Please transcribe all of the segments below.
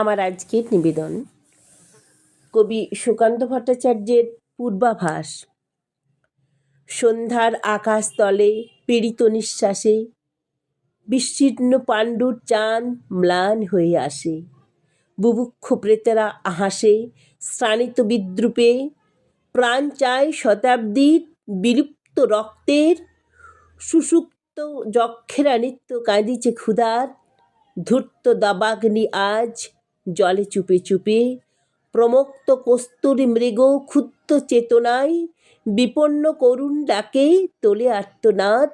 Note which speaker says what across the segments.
Speaker 1: আমার আজকের নিবেদন। কবি সুকান্ত ভট্টাচার্যের পূর্বাভাস। সন্ধ্যার আকাশ তলে পীড়িত নিঃশ্বাসে বিস্তীর্ণ পাণ্ডুর চাঁদ ম্লান হয়ে আসে। বুভুক্ষ প্রেতেরা হাসে স্নানিত বিদ্রুপে প্রাণ চায় শতাব্দীর বিলুপ্ত রক্তের। সুষুপ্ত যক্ষেরা নিত্য কাঁদিছে ক্ষুধার। ধূর্ত দাবাগ্নি আজ জলে চুপে চুপে প্রমক্ত কস্তুরী মৃগ ক্ষুদ্র চেতনায় বিপন্ন করুণ ডাকে তোলে আর্তনাদ,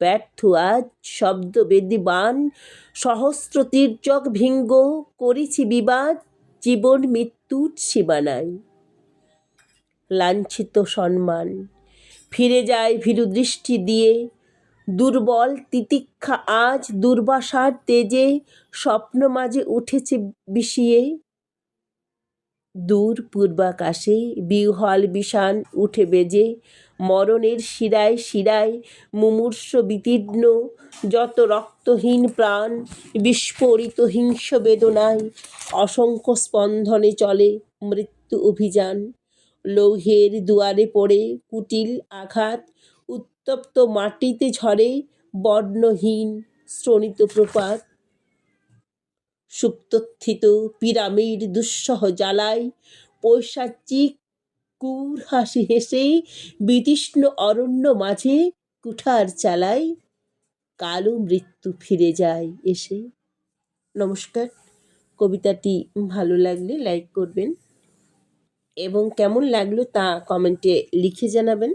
Speaker 1: ব্যর্থ আজ শব্দবেদী বান সহস্র তীর্যক ভিঙ্গ, করেছি বিবাদ, জীবন মৃত্যুর সীমানায়। লাঞ্ছিত সম্মান, ফিরে যায় ভীরু দৃষ্টি দিয়ে দুর্বল, তিতিক্ষা আজ দুর্বাসার তেজে স্বপ্ন মাঝে উঠেছে বিষিয়ে। দূর পূর্বাকাশে বিহ্বল বিষান উঠে বেজে, মরণের শিরায় শিরায় মুমূর্ষ বিতীর্ণ, যত রক্তহীন প্রাণ, বিস্ফোরিত হিংস বেদনায় অসংখ্য স্পন্দনে চলে মৃত্যু অভিযান। লৌহের দুয়ারে পড়ে কুটিল আঘাত উত্তপ্ত মাটিতে ঝরে বর্ণহীন শ্রণিত প্রপাত। সুপ্তথিত পিরামিড দুঃসহ জ্বালায় পৈশাচিক কুর হাসি হেসে বিতৃষ্ণ অরণ্য মাঝে কুঠার চালায়। কালো মৃত্যু ফিরে যায় এসে। নমস্কার। কবিতাটি ভালো লাগলে লাইক করবেন। এবং কেমন লাগল তা কমেন্টে লিখে জানাবেন।